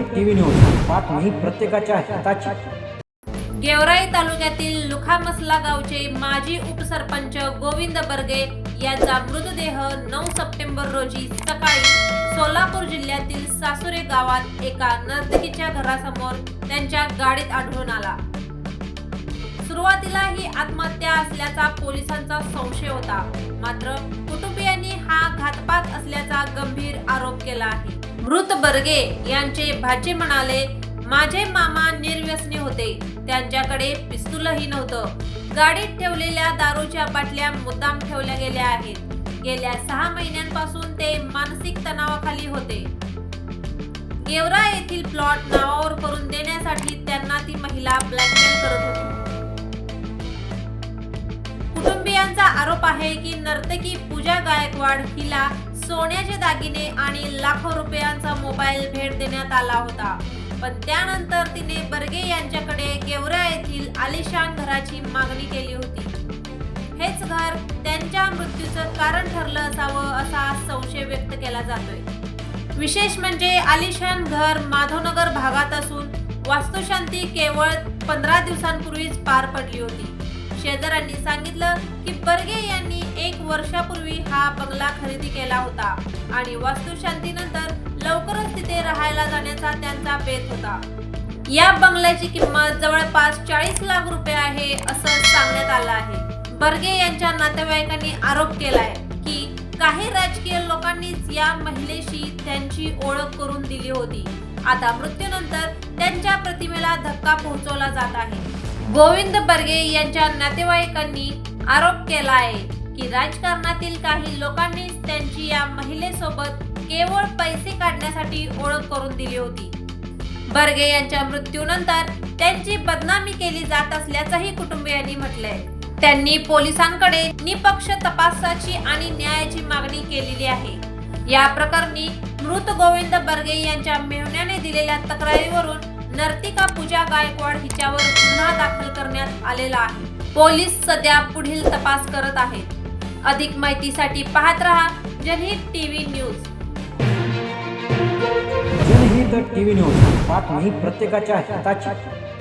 TV news. बातमी प्रत्येकाच्या हिताची. गेवराई तालुक्यातील लुखामसला गावचे माजी उपसरपंच गोविंद बर्गे यांचा मृतदेह नऊ सप्टेंबर रोजी सकाळी सोलापूर जिल्ह्यातील सासुरे गावात एका नर्तकीच्या घरासमोर त्यांच्या गाडीत आढळून आला. सुरुवातीला ही आत्महत्या असल्याचा पोलिसांचा संशय होता. मात्र कुटुंबियांनी हा घातपात असल्याचा गंभीर आरोप केला आहे. मृत बर्गे यांचे भाचे म्हणाले माझे मामा निर्व्यसनी होते. त्यांच्याकडे पिस्तूलही नव्हतं. गाडीत ठेवलेल्या दारूच्या बाटल्या मुद्दाम ठेवल्या गेल्या आहेत. गेल्या सहा महिन्यांपासून ते मानसिक तणावाखाली होते. गेवरा येथील प्लॉट नावावर करून देण्यासाठी त्यांना ती महिला ब्लॅकमेल करत होती. कुटुंबियांचा आरोप आहे की नर्तकी पूजा गायकवाड हिला सोन्याचे दागिने आणि लाखो रुपयांचा मोबाईल भेट देण्यात आला होता. पण त्यानंतर तिने बर्गे यांच्याकडे गेवरा येथील आलिशान घराची मागणी केली होती. हेच घर त्यांच्या मृत्यूचं कारण ठरलं असावं असा संशय व्यक्त केला जातोय. विशेष म्हणजे आलिशान घर माधवनगर भागात असून वास्तुशांती केवळ पंधरा दिवसांपूर्वीच पार पडली होती. शेजाऱ्यांनी सांगितलं की बर्गे यांनी एक वर्षापूर्वी हा बंगला खरेदी केला होता आणि वास्तुशांतीनंतर लवकरच तिथे राहायला जाण्याचा त्यांचा बेत होता. या बंगल्याची किंमत जवळपास चाळीस लाख रुपये आहे असं सांगण्यात आलं आहे. बर्गे यांच्या नातेवाईकांनी आरोप केलाय की काही राजकीय लोकांनीच या महिलेशी त्यांची ओळख करून दिली होती. आता मृत्यूनंतर त्यांच्या प्रतिमेला धक्का पोहोचवला जात आहे. गोविंद बर्गे यांच्या नातेवाईकांनी आरोप केला आहे की राजकारणातील काही लोकांनीच त्यांची या महिलेसोबत केवळ पैसे काढण्यासाठी ओळख करून दिली होती. बर्गे यांच्या मृत्यूनंतर त्यांची बदनामी केली जात असल्याचंही कुटुंबियांनी म्हटलंय. त्यांनी पोलिसांकडे निपक्ष तपासाची आणि न्यायाची मागणी केलेली आहे. या प्रकरणी मृत गोविंद बर्गे यांच्या मेहण्याने दिलेल्या तक्रारीवरून नर्तिका पूजा गायकवाड हिच्यावर गुन्हा करण्यात आलेला आहे. पोलीस सध्या पुढील तपास करत आहेत. अधिक माहितीसाठी पाहत रहा Janhit TV news. Janhit TV news बातमी प्रत्येकाच्या हिताची.